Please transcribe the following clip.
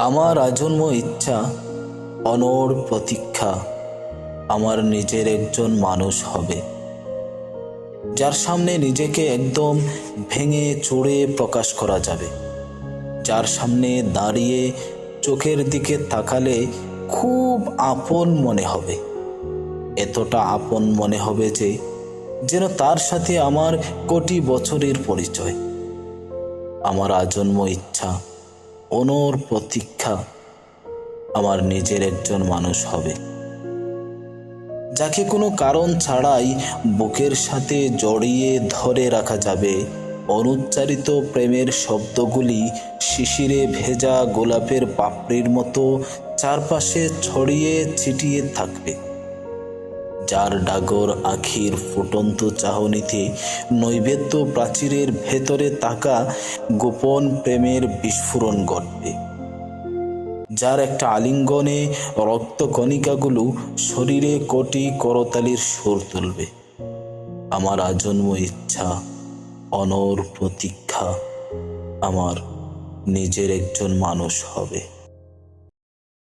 আমার আজন্ম ইচ্ছা অনর প্রতীক্ষা। আমার নিজের একজন মানুষ হবে। যার সামনে নিজেকে একদম ভেঙে চড়ে প্রকাশ করা যাবে। যার সামনে দাঁড়িয়ে চোখের দিকে তাকালে খুব আপন মনে হবে। এতটা আপন মনে হবে যে, যেন তার সাথে আমার কোটি বছরের পরিচয়। আমার আজন্ম ইচ্ছা অনর প্রতীক্ষা আমার নিজের একজন মানুষ হবে। যাকে কোনো কারণ ছাড়াই বুকের সাথে জড়িয়ে ধরে রাখা যাবে, অনুচ্চারিত প্রেমের শব্দগুলি শিশিরে ভেজা গোলাপের পাপড়ির মতো চারপাশে ছড়িয়ে ছিটিয়ে থাকবে। যার ডাগর আখির ফুটন্ত চাহনিতে নৈবেদ্য প্রাচীরের ভেতরে তাকা গোপন প্রেমের বিস্ফোরণ ঘটবে। যার একটা আলিঙ্গনে রক্তকণিকাগুলো শরীরে কোটি করতালির সুর তুলবে। আমার আজন্ম ইচ্ছা, অনর প্রতীক্ষা, আমার নিজের একজন মানুষ হবে।